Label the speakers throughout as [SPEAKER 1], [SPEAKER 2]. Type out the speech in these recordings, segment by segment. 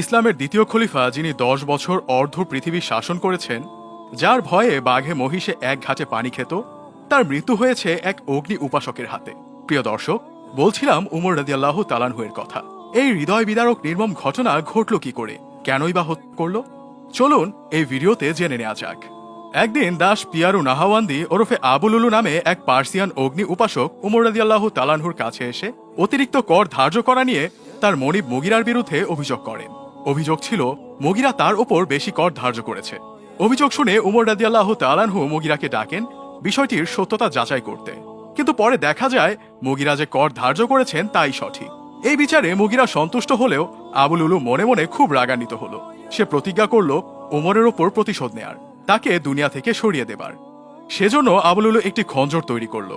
[SPEAKER 1] ইসলামের দ্বিতীয় খলিফা যিনি দশ বছর অর্ধ পৃথিবী শাসন করেছেন, যার ভয়ে বাঘে মহিষে এক ঘাটে পানি খেত, তার মৃত্যু হয়েছে এক অগ্নি উপাসকের হাতে। প্রিয় দর্শক, বলছিলাম উমর রাদিয়াল্লাহ তালানহুয়ের কথা। এই হৃদয় বিদারক নির্মম ঘটনা ঘটল কি করে? কেনই বা হত্যা করল? চলুন এই ভিডিওতে জেনে নেওয়া যাক। একদিন দাস পিয়ারু নাহাওয়ান্দি ওরফে আবুলুলু নামে এক পার্সিয়ান অগ্নি উপাসক উমর রাদিয়াল্লাহু তালানহুর কাছে এসে অতিরিক্ত কর ধার্য করা নিয়ে তার মনিব মগিরার বিরুদ্ধে অভিযোগ করেন অভিযোগ ছিল, মগিরা তার ওপর বেশি কর ধার্য করেছে। অভিযোগ শুনে উমর রাদিয়াল্লাহ তালানহু মগিরাকে ডাকেন বিষয়টির সত্যতা যাচাই করতে। কিন্তু পরে দেখা যায়, মগিরা যে কর ধার্য করেছেন তাই সঠিক। এই বিচারে মগিরা সন্তুষ্ট হলেও আবুলুলু মনে মনে খুব রাগান্বিত হলো। সে প্রতিজ্ঞা করল ওমরের ওপর প্রতিশোধ নেয়ার, তাকে দুনিয়া থেকে সরিয়ে দেবার। সেজন্য আবুলুলু একটি খঞ্জর তৈরি করল।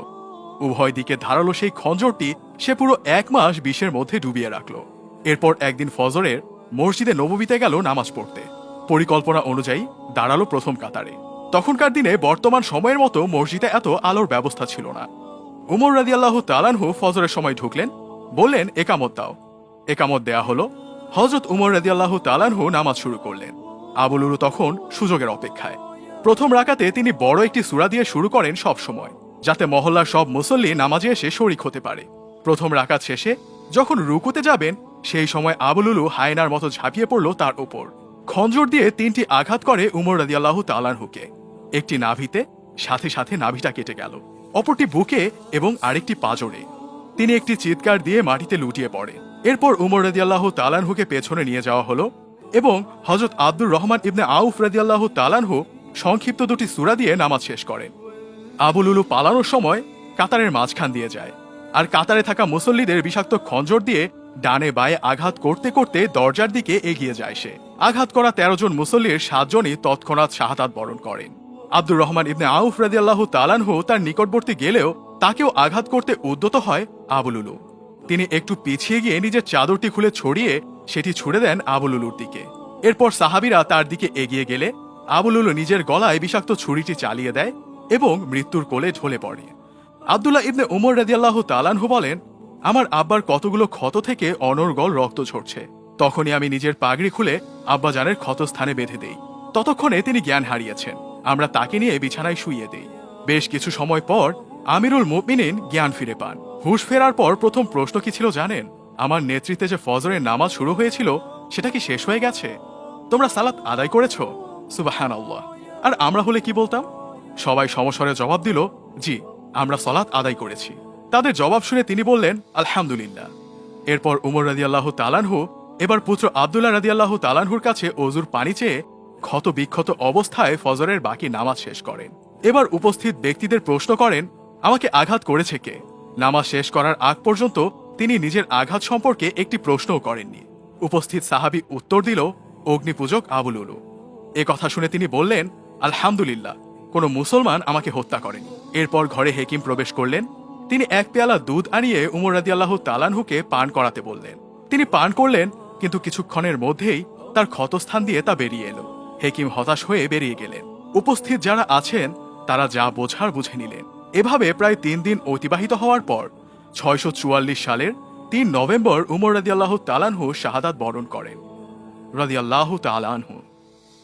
[SPEAKER 1] উভয় দিকে ধারালো সেই খঞ্জরটি সে পুরো এক মাস বিষের মধ্যে ডুবিয়ে রাখল। এরপর একদিন ফজরের মসজিদে নববীতে গেল নামাজ পড়তে। পরিকল্পনা অনুযায়ী দাঁড়াল প্রথম কাতারে। তখনকার দিনে বর্তমান সময়ের মতো মসজিদে এত আলোর ব্যবস্থা ছিল না। উমর রাদিয়াল্লাহু তালানহু ফজরের সময় ঢুকলেন, বললেন, একামত দাও। একামত দেয়া হলো। হজরত উমর রাদিয়াল্লাহু তালানহু নামাজ শুরু করলেন। আবুলুরু তখন সুযোগের অপেক্ষায়। প্রথম রাকাতে তিনি বড় একটি সূরা দিয়ে শুরু করেন সব সময়, যাতে মহল্লার সব মুসল্লি নামাজে এসে শরিক হতে পারে। প্রথম রাকাত শেষে যখন রুকুতে যাবেন সেই সময় আবুলুলু হায়নার মতো ঝাঁপিয়ে পড়ল তার উপর। খঞ্জর দিয়ে তিনটি আঘাত করে উমর রাদিয়াল্লাহু তালানহুকে একটি নাভিতে, সাথে সাথে নাভিটা কেটে গেল। অপরটি বুকে এবং আরেকটি পাজরে। তিনি একটি চিৎকার দিয়ে মাটিতে লুটিয়ে পড়ে এরপর উমর রাদিয়াল্লাহ তালানহুকে পেছনে নিয়ে যাওয়া হলো এবং হজরত আব্দুর রহমান ইবনে আউফ রাদিয়াল্লাহ তালানহু সংক্ষিপ্ত দুটি সূরা দিয়ে নামাজ শেষ করেন। আবুলুলু পালানোর সময় কাতারের মাঝখান দিয়ে যায়। আর কাতারে থাকা মুসল্লিদের বিষাক্ত খঞ্জর দিয়ে ডানে বায়ে আঘাত করতে করতে দরজার দিকে এগিয়ে যায় সে। আঘাত করা তেরো জন মুসল্লির সাতজনই তৎক্ষণাৎ শাহাদাত বরণ করেন। আব্দুর রহমান ইবনে আউফ রাদিয়াল্লাহু তালানহু তার নিকটবর্তী গেলেও তাকেও আঘাত করতে উদ্যত হয় আবুলুলু তিনি একটু পিছিয়ে গিয়ে নিজের চাদরটি খুলে ছড়িয়ে সেটি ছুড়ে দেন আবুলুলুর দিকে। এরপর সাহাবিরা তার দিকে এগিয়ে গেলে আবুলুলু নিজের গলায় বিষাক্ত ছুরিটি চালিয়ে দেয় এবং মৃত্যুর কোলে ঢলে পড়ে। আবদুল্লাহ ইবনে উমর রাদিয়াল্লাহু তালানহু বলেন আমার আব্বার কতগুলো ক্ষত থেকে অনর্গল রক্ত ঝরছে। তখনই আমি নিজের পাগড়ি খুলে আব্বাজানের ক্ষতস্থানে বেঁধে দেই। ততক্ষণে তিনি জ্ঞান হারিয়েছেন। আমরা তাকে নিয়ে বিছানায় শুইয়ে দেই। বেশ কিছু সময় পর আমিরুল মুমিনিন জ্ঞান ফিরে পান। হুশ ফেরার পর প্রথম প্রশ্ন কি ছিল জানেন? আমার নেতৃত্বে যে ফজরের নামাজ শুরু হয়েছিল, সেটা কি শেষ হয়ে গেছে? তোমরা সালাত আদায় করেছ? সুবাহান আর আমরা হলে কি বলতাম? সবাই সমস্বরে জবাব দিল, জি, আমরা সলাৎ আদায় করেছি। তাদের জবাব শুনে তিনি বললেন, আলহামদুলিল্লাহ। এরপর উমর রাদিয়াল্লাহু তালানহু এবার পুত্র আবদুল্লাহ রাদিয়াল্লাহু তালানহুর কাছে অজুর পানি চেয়ে ক্ষত বিক্ষত অবস্থায় ফজরের বাকি নামাজ শেষ করেন। এবার উপস্থিত ব্যক্তিদের প্রশ্ন করেন, আমাকে আঘাত করেছে কে? নামাজ শেষ করার আগ পর্যন্ত তিনি নিজের আঘাত সম্পর্কে একটি প্রশ্নও করেননি। উপস্থিত সাহাবি উত্তর দিল, অগ্নিপূজক আবুলুলু এ কথা শুনে তিনি বললেন, আলহামদুলিল্লাহ, কোনো মুসলমান আমাকে হত্যা করেনি। এরপর ঘরে হেকিম প্রবেশ করলেন তিনি এক পেয়ালা দুধ আনিয়ে উমর রাদিয়াল্লাহ তালানহুকে পান করাতে বললেন। তিনি পান করলেন, কিন্তু কিছুক্ষণের মধ্যেই তার ক্ষতস্থান দিয়ে তা বেরিয়ে এলো। হেকিম হতাশ হয়ে বেরিয়ে গেলেন। উপস্থিত যারা আছেন, তারা যা বোঝার বুঝে নিলেন। এভাবে প্রায় তিন দিন অতিবাহিত হওয়ার পর ছয়শো চুয়াল্লিশ সালের তিন নভেম্বর উমর রাদিয়াল্লাহ তালানহু শাহাদাত বরণ করেন। রাদিয়াল্লাহু তালানহু